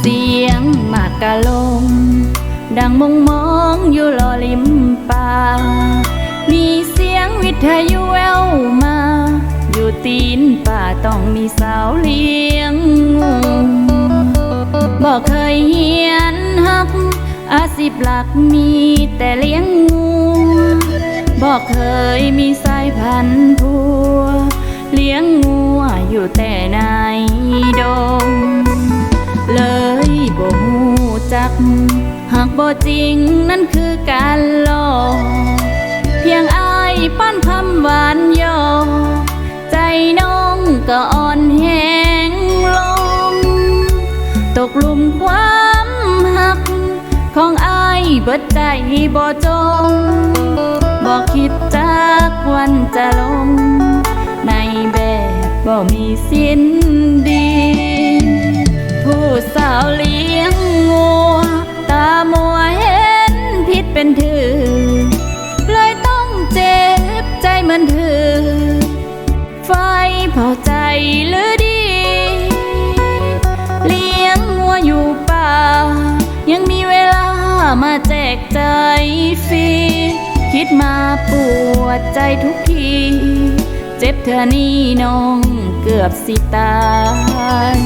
เสียงหมา กะลง ดังมงมองอยู่ลอริมป่า มีเสียงวิทยุแววมา อยู่ตีนป่าต้องมีสาวเลี้ยงงูบอกเคยเฮียนฮัก อาชีพหลักมีแต่เลี้ยงงูบอกเคยมีสายพันธุ์พัว บ่จริงนั่นคือการหลอกเพียงอายป้อนคำหวานยอใจน้องก็อ่อนแหงลง ตกหลุมความหัก ของอายเบิดใจบ่จงบอกคิดจากวันจะลง ในแบบบ่มีสิ้นดี บใจเถือไฟเผาใจหรือดี เลี้ยงงัวอยู่ป่า ยังมีเวลามาแจกใจฟรี คิดมาปวดใจทุกที เจ็บเธอนี่น้องเกือบสิตาย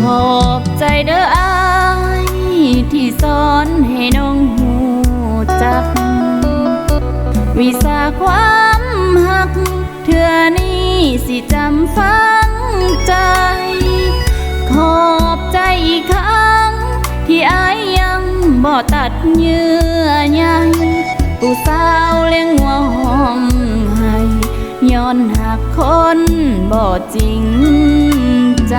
ขอบใจเด้ออายที่สอนให้น้องหูจักวิสาความ หัก เธอนี่สิจำฝังใจ ขอบใจอีกครั้ง ที่อายยังบ่ตัดเยื่อใยผู้สาวเลี้ยงหัวหอมให้ย้อนหักคนบ่จริงใจ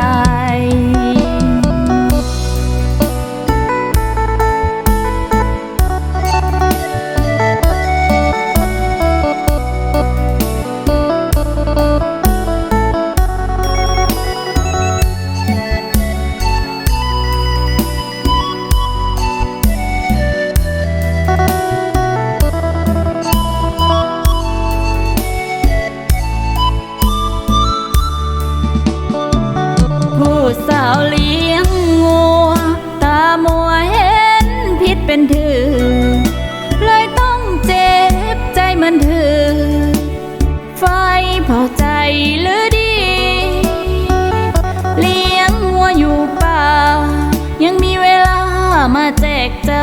มาแจกใจ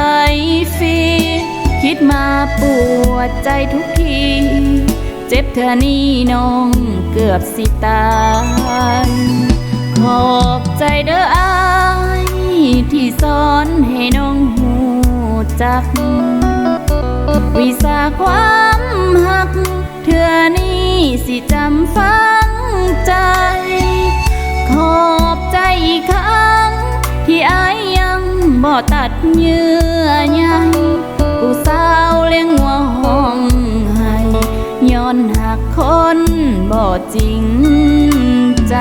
ฟรีคิดมาปวดใจทุกที เจ็บเธอนี่น้องเกือบสิตายขอบใจเด้ออายที่สอนให้น้องหูจัก วิสาความหัก เธอนี่สิจำฝังใจ บ่ตัดเยื่อใยผู้สาวเลี้ยงหัวห้องให้ย้อนหักคนบ่จริงใจ